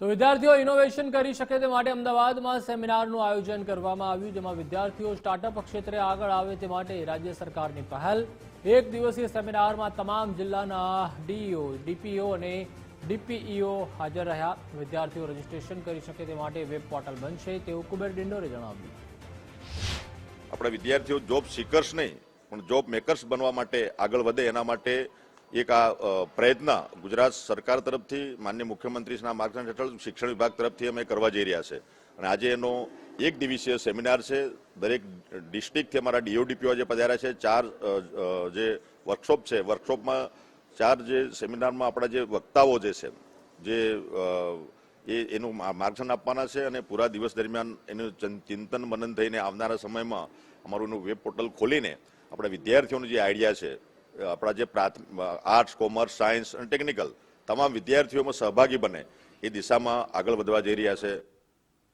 તો વિદ્યાર્થીઓ ઇનોવેશન કરી શકે તે માટે અમદાવાદમાં સેમિનારનું આયોજન કરવામાં આવ્યું, જેમાં વિદ્યાર્થીઓ સ્ટાર્ટઅપ ક્ષેત્રે આગળ આવે તે માટે રાજ્ય સરકારની પહેલ. એક દિવસીય સેમિનારમાં તમામ જિલ્લાના ડીઈઓ ડીપીઓ અને ડીપીઈઓ હાજર રહ્યા. વિદ્યાર્થીઓ રજીસ્ટ્રેશન કરી શકે તે માટે વેબ પોર્ટલ બનશે, તેવું કુબેર ડિંડોરે જણાવ્યું. આપણા વિદ્યાર્થીઓ જોબ સીકર્સ નહીં, પણ જોબ મેકર્સ બનવા માટે આગળ વધે એના માટે એક આ પ્રયત્ન ગુજરાત સરકાર તરફથી, માન્ય મુખ્યમંત્રીના માર્ગદર્શન હેઠળ શિક્ષણ વિભાગ તરફથી અમે કરવા જઈ રહ્યા છે. અને આજે એનો એક દિવસીય સેમિનાર છે. દરેક ડિસ્ટ્રિક્ટથી અમારા ડીઓડીપીઓ જે પધાર્યા છે. ચાર જે વર્કશોપ છે, વર્કશોપમાં ચાર જે સેમિનારમાં આપણા જે વક્તાઓ જે છે, જે એ, એનું માર્ગદર્શન આપવાના છે અને પૂરા દિવસ દરમિયાન એનું ચિંતન મનન થઈને આવનારા સમયમાં અમારું એનું વેબ પોર્ટલ ખોલીને આપણા વિદ્યાર્થીઓનું જે આઈડિયા છે આપણા જે આર્ટ્સ કોમર્સ સાયન્સ અને ટેકનિકલ તમામ વિદ્યાર્થીઓમાં સહભાગી બને એ દિશામાં આગળ વધવા જઈ રહ્યા છે.